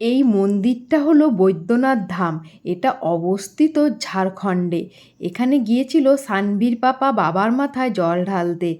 এই মন্দিরটা হলো বৈদ্যনাথ ধাম। এটা অবস্থিত ঝাড়খণ্ডে। এখানে গিয়েছিল সানভীর পাপা বাবার মাথায় জল ঢালতে।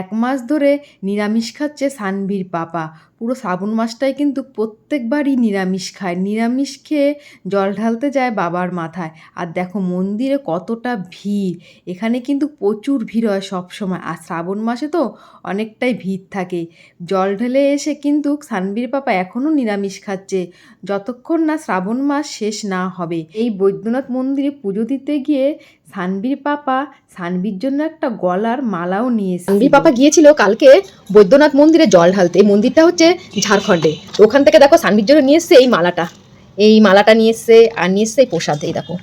এক মাস ধরে নিরামিষ খাচ্ছে সানভীর পাপা। পুরো শ্রাবণ মাসটায় কিন্তু প্রত্যেকবারই নিরামিষ খায়। নিরামিষ খেয়ে জল ঢালতে যায় বাবার মাথায়। আর দেখো মন্দিরে কতটা ভিড়। এখানে কিন্তু প্রচুর ভিড় হয় সবসময়। আর শ্রাবণ মাসে তো অনেকটাই ভিড় থাকে। জল ঢেলে এসে কিন্তু সানবীর পাপা এখনও নিরামিষ খাচ্ছে। যতক্ষণ না শ্রাবণ মাস শেষ না হবে। এই বৈদ্যনাথ মন্দিরে পুজো দিতে গিয়ে সানবীর পাপা সানবীর জন্য একটা গলার মালাও নিয়ে সানবির পাপা গিয়েছিল কালকে বৈদ্যনাথ মন্দিরে জল ঢালতে। এই মন্দিরটা হচ্ছে ঝাড়খণ্ডে। ওখান থেকে দেখো সানবির জন্য নিয়ে এসছে এই মালাটা। এই মালাটা নিয়ে এসছে আর নিয়ে এসছে এই প্রসাদ। এই দেখো,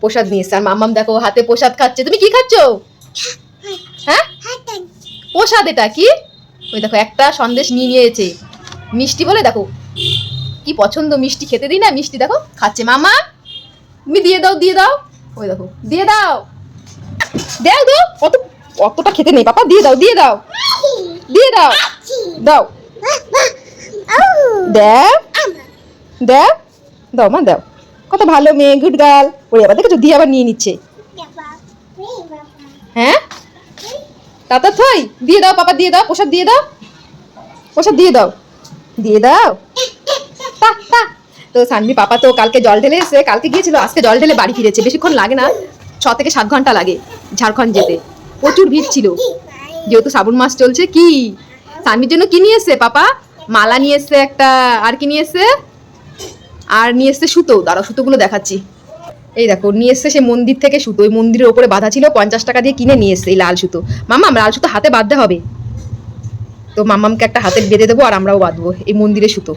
প্রসাদ নিয়ে এসছে। আর মাম্মাম দেখো হাতে প্রসাদ খাচ্ছে। তুমি কি খাচ্ছ? হ্যাঁ? প্রসাদ এটা কি? ওই দেখো একটা সন্দেশ নিয়ে নিয়েছে। মিষ্টি বলে দেখো। কি পছন্দ মিষ্টি? খেতে দিই না? মিষ্টি দেখো, খাচ্ছে মামা। তুমি দিয়ে দাও দিয়ে দাও। ওই দেখো, দিয়ে দাও। দাও দাও অত অতটা খেতে নেই পাপা দিয়ে দাও দিয়ে দাও। দিয়ে দাও। দাও। দাও দাও দাও মা, দাও। কত ভালো মেয়ে, গুড গার্ল। ওরে আবার দেখেছ? দিয়ে আবার নিয়ে নিচ্ছে। হ্যাঁ? তাতা থই, দিয়ে দাও, পাপা, দিয়ে দাও, প্রসাদ দিয়ে দাও। প্রসাদ দিয়ে দাও। দিয়ে দাও। তা সানভি পাপা তো কালকে জল ঢেলে এসে কালকে গিয়েছিল, আজকে জল ঢেলে বাড়ি ফিরেছে, বেশিক্ষণ লাগে না, ছ থেকে সাত ঘণ্টা লাগে ঝাড়খণ্ড যেতে। প্রচুর ভিড় ছিল। যেহেতু শ্রাবণ মাস চলছে, কি? সানভির জন্য কি নিয়ে এসছে পাপা? মালা নিয়ে এসছে একটা, আর কি নিয়ে এসছে? আর নিয়ে এসছে সুতো, দাঁড়াও সুতোগুলো দেখাচ্ছি। এই দেখো, নিয়ে এসছে সে মন্দির থেকে সুতো, ওই মন্দিরের ওপরে বাঁধা ছিল, পঞ্চাশ টাকা দিয়ে কিনে নিয়ে এসছে এই লাল সুতো। মামা লাল সুতো হাতে বাঁধতে হবে। তো মামামকে একটা হাতে বেঁধে দেবো আর আমরাও বাঁধবো এই মন্দিরের সুতো।